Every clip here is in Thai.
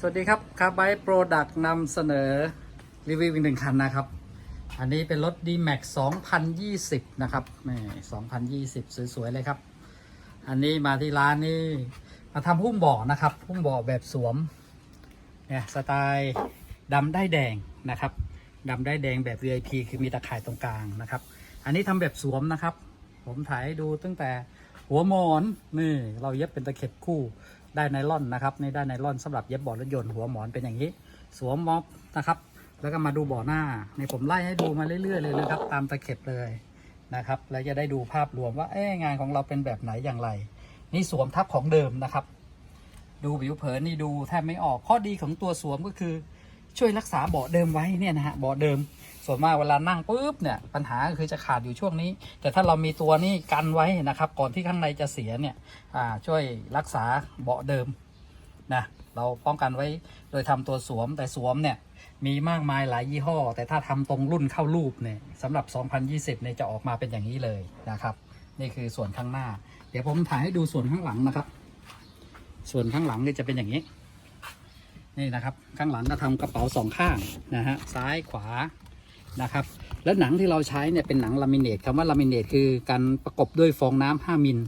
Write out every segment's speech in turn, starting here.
สวัสดีครับคาร์ไบโปรดักต์นำเสนอรีวิวอีกหนึ่งคันนะครับ อันนี้เป็นรถ D-Max 2020 นะครับนี่2020 สวย ๆ เลยครับ อันนี้มาที่ร้านนี่มาทำหุ้มเบาะนะครับ หุ้มเบาะแบบสวมเนี่ยสไตล์ดำได้แดงนะครับดำได้แดงแบบ VIP คือมีตะข่ายตรงกลางนะครับ อันนี้ทำแบบสวมนะครับ ผมถ่ายดูตั้งแต่หัวมอนนี่เราเย็บเป็นตะเข็บคู่ ได้ไนล่อนนะครับในได้ไนล่อนสำหรับเย็บเบาะรถยนต์หัวหมอนเป็นอย่างนี้ สวมม็อบนะครับ แล้วก็มาดูเบาะหน้าในผมไล่ให้ดูมาเรื่อยๆเลยนะครับ ตามตะเข็บเลยนะครับแล้วจะได้ดูภาพรวมว่าเอ๊งานของเราเป็นแบบไหนอย่างไร นี่สวมทับของเดิมนะครับ ดูผิวเผินนี่ดูแทบไม่ออกข้อดีของตัวสวมก็คือช่วยรักษาเบาะเดิมไว้เนี่ยนะฮะเบาะเดิม ส่วนมากเวลานั่งปุ๊บเนี่ยปัญหาก็คือจะขาดอยู่ช่วงนี้ แต่ถ้าเรามีตัวนี้กันไว้นะครับ ก่อนที่ข้างในจะเสียเนี่ยช่วยรักษาเบาะเดิมนะเราป้องกันไว้โดยทำตัวสวมแต่สวมเนี่ยมีมากมายหลายยี่ห้อ แต่ถ้าทำตรงรุ่นเข้ารูปเนี่ยสำหรับ 2020เนี่ยจะออกมาเป็นอย่างนี้เลยนะครับ นี่คือส่วนข้างหน้า เดี๋ยวผมถ่ายให้ดูส่วนข้างหลังนะครับ ส่วนข้างหลังเนี่ยจะเป็นอย่างนี้นี่นะครับข้างหลังก็ทำกระเป๋าสองข้างนะฮะซ้ายขวา นะครับ แล้วหนังที่เราใช้เนี่ยเป็นหนังลามิเนตคำว่าลามิเนตคือการประกบด้วยฟองน้ำ5มิล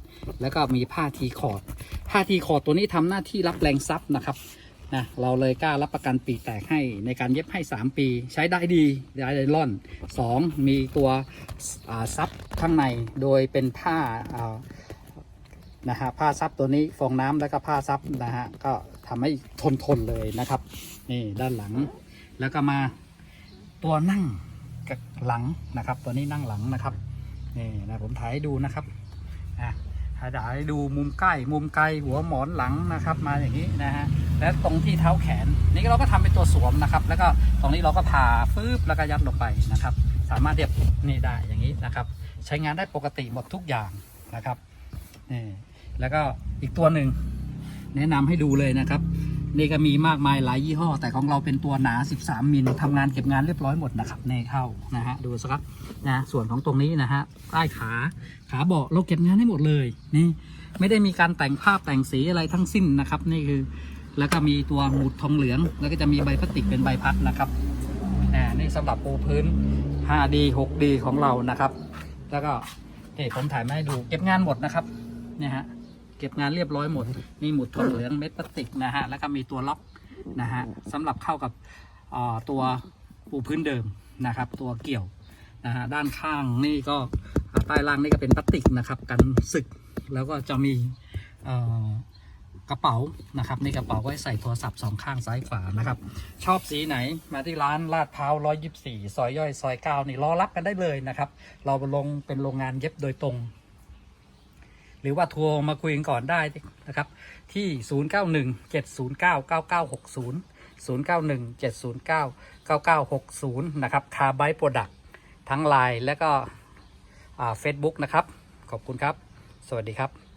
แล้วก็มีผ้าทีคอร์ดผ้าทีคอร์ดตัวนี้ทำหน้าที่รับแรงซับนะครับนะเราเลยกล้ารับประกันปีแตกให้ในการเย็บให้ 3 ปี ใช้ได้ดีได้ไดล่อน 2 มีตัวซับข้างในโดยเป็นผ้าานะฮะผ้าซับตัวนี้ฟองน้ำแล้วก็ผ้าซับนะฮะก็ทำให้ทนทนเลยนะครับ นี่ด้านหลังแล้วก็มาตัวนั่ง หลังนะครับ ตัวนี้นั่งหลังนะครับนี่นะผมถ่ายดูนะครับอะถ่ายให้ดูมุมใกล้มุมไกลหัวหมอนหลังนะครับ มาอย่างนี้นะฮะและตรงที่เท้าแขน นี่เราก็ทำเป็นตัวสวมนะครับ แล้วก็ตรงนี้เราก็ผ่าฟืบแล้วก็ยัดลงไปนะครับ สามารถเรียบนี่ได้อย่างนี้นะครับ ใช้งานได้ปกติหมดทุกอย่างนะครับนี่แล้วก็อีกตัวหนึ่งแนะนำให้ดูเลยนะครับ นี่ก็มีมากมายหลายยี่ห้อ แต่ของเราเป็นตัวหนา 13 มิลทำงานเก็บงานเรียบร้อยหมดนะครับในเข้านะฮะดูสักครับนะส่วนของตรงนี้นะฮะใต้ขาขาเบาะเราเก็บงานให้หมดเลยนี่ไม่ได้มีการแต่งภาพแต่งสีอะไรทั้งสิ้นนะครับนี่คือแล้วก็มีตัวหมุดทองเหลือง แล้วก็จะมีใบพลาสติกเป็นใบพัดนะครับนะนี่สำหรับปูพื้น 5D 6D ของเรานะครับ แล้วก็นี่ผมถ่ายมาให้ดูเก็บงานหมดนะครับเนี่ยฮะ เก็บงานเรียบร้อยหมด มีหมุดทองเหลืองเม็ดพลาสติกนะฮะ แล้วก็มีตัวล็อกนะฮะสำหรับเข้ากับตัวปูพื้นเดิมนะครับ ตัวเกี่ยวนะฮะด้านข้างนี่ก็ใต้ล่างนี่ก็เป็นพลาสติกนะครับ กันสึกแล้วก็จะมีกระเป๋านะครับในกระเป๋าไว้ใส่โทรศัพท์สองข้างซ้ายขวานะครับ ชอบสีไหนมาที่ร้านลาดพร้าว124ซอยย่อยซอย9นี่รอรับกันได้เลยนะครับ เราลงเป็นโรงงานเย็บโดยตรง หรือว่าโทรมาคุยกันก่อนได้นะครับ ที่ 0917099960 0917099960 นะครับคาร์ไบโปรดักทั้งไลน์และก็เฟซบุ๊กนะครับ ขอบคุณครับ สวัสดีครับ